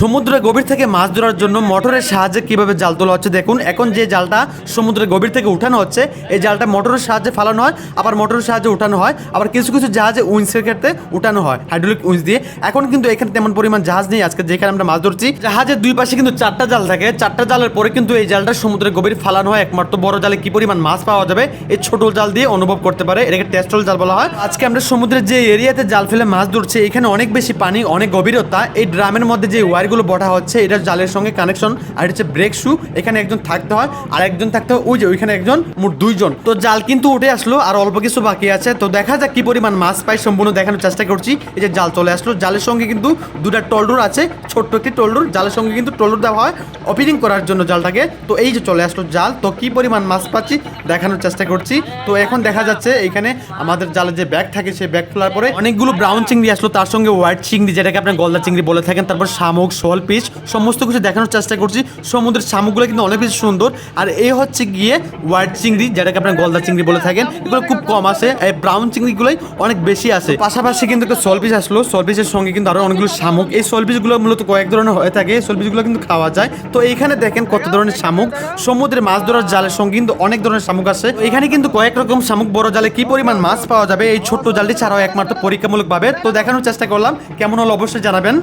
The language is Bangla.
সমুদ্রের গভীর থেকে মাছ ধরার জন্য মোটরের সাহায্যে কীভাবে জাল তোলা হচ্ছে? দেখুন, এখন যে জালটা সমুদ্রের গভীর থেকে উঠানো হচ্ছে, এই জালটা মোটরের সাহায্যে ফালানো হয়, আবার মোটরের সাহায্যে উঠানো হয়, আবার কিছু কিছু জাহাজে উইন্সের ক্ষেত্রে উঠানো হয়, হাইড্রোলিক উইন্স দিয়ে। এখন কিন্তু এখানে তেমন পরিমাণ জাহাজ নেই আজকে, যেখানে আমরা মাছ ধরছি। জাহাজের দুই পাশে কিন্তু চারটা জাল থাকে। চারটা জালের পরে কিন্তু এই জালটা সমুদ্রের গভীর ফালানো হয়। একমাত্র বড় জালে কি পরিমাণ মাছ পাওয়া যাবে, এই ছোট জাল দিয়ে অনুভব করতে পারে। এটাকে টেস্টল জাল বলা হয়। আজকে আমরা সমুদ্রের যে এরিয়াতে জাল ফেলে মাছ ধরছি, এখানে অনেক বেশি পানি, অনেক গভীরতা। এই ড্রামের মধ্যে যে ওয়ারগুলো বটা হচ্ছে, এটা জালের সঙ্গে কানেকশন আর হচ্ছে ব্রেক শু এখানে একজন থাকতে হয়, আর একজন থাকতে হয় ওই যে ওইখানে একজন, মোট দুইজন। তো জাল কিন্তু উঠে আসলো, আর অল্প কিছু বাকি আছে। তো দেখা যাক কি পরিমাণ মাছ পাই, সম্পূর্ণ দেখানোর চেষ্টা করছি। এই যে জাল চলে আসলো, জালের সঙ্গে কিন্তু দুটা টলডোর আছে, ছোট্ট একটি টলডোর জালের সঙ্গে কিন্তু টলডোর দেওয়া হয় ওপেনিং করার জন্য জালটাকে। তো এই যে চলে আসলো জাল, তো কি পরিমাণ মাছ পাচ্ছি দেখানোর চেষ্টা করছি। তো এখন দেখা যাচ্ছে এখানে আমাদের জালের যে ব্যাগ থাকে, সেই ব্যাগ খোলার পরে অনেকগুলো ব্রাউন চিংড়ি আসলো, তার সঙ্গে হোয়াইট চিংড়ি, যেটাকে আপনার গলদা চিংড়ি বলে থাকেন, তারপর শামুক শোল পিস সমস্ত কিছু দেখানোর চেষ্টা করছি। সমুদ্রের শামুকগুলো কিন্তু অনেক বেশি সুন্দর। আর এই হচ্ছে গিয়ে হোয়াইট চিংড়ি, যেটাকে আপনার গলদা চিংড়ি বলে থাকেন। এগুলো খুব কম আসে। এই ব্রাউন চিংড়িগুলোই অনেক বেশি আসে। পাশাপাশি কিন্তু একটা সল পিস আসলো। সল পিসের সঙ্গে কিন্তু আরও অনেকগুলো শামুক। এই সল পিসগুলো মূলত কয়েক ধরনের হয়ে থাকে। এই সল পিসগুলো কিন্তু খাওয়া যায়। তো এইখানে দেখেন কত ধরনের শামুক। সমুদ্রে মাছ ধরার জালের সঙ্গে কিন্তু অনেক ধরনের শামুক আসে। এখানে কিন্তু কয়েক রকম শামুক। বড় জালে কি পরিমাণ মাছ পাওয়া যাবে? এই ছোট্ট জালটি ছাড়াও একমাত্র পরীক্ষামূলকভাবে। তো দেখানোর চেষ্টা করলাম। কেমন হলো অবশ্যই জানাবেন।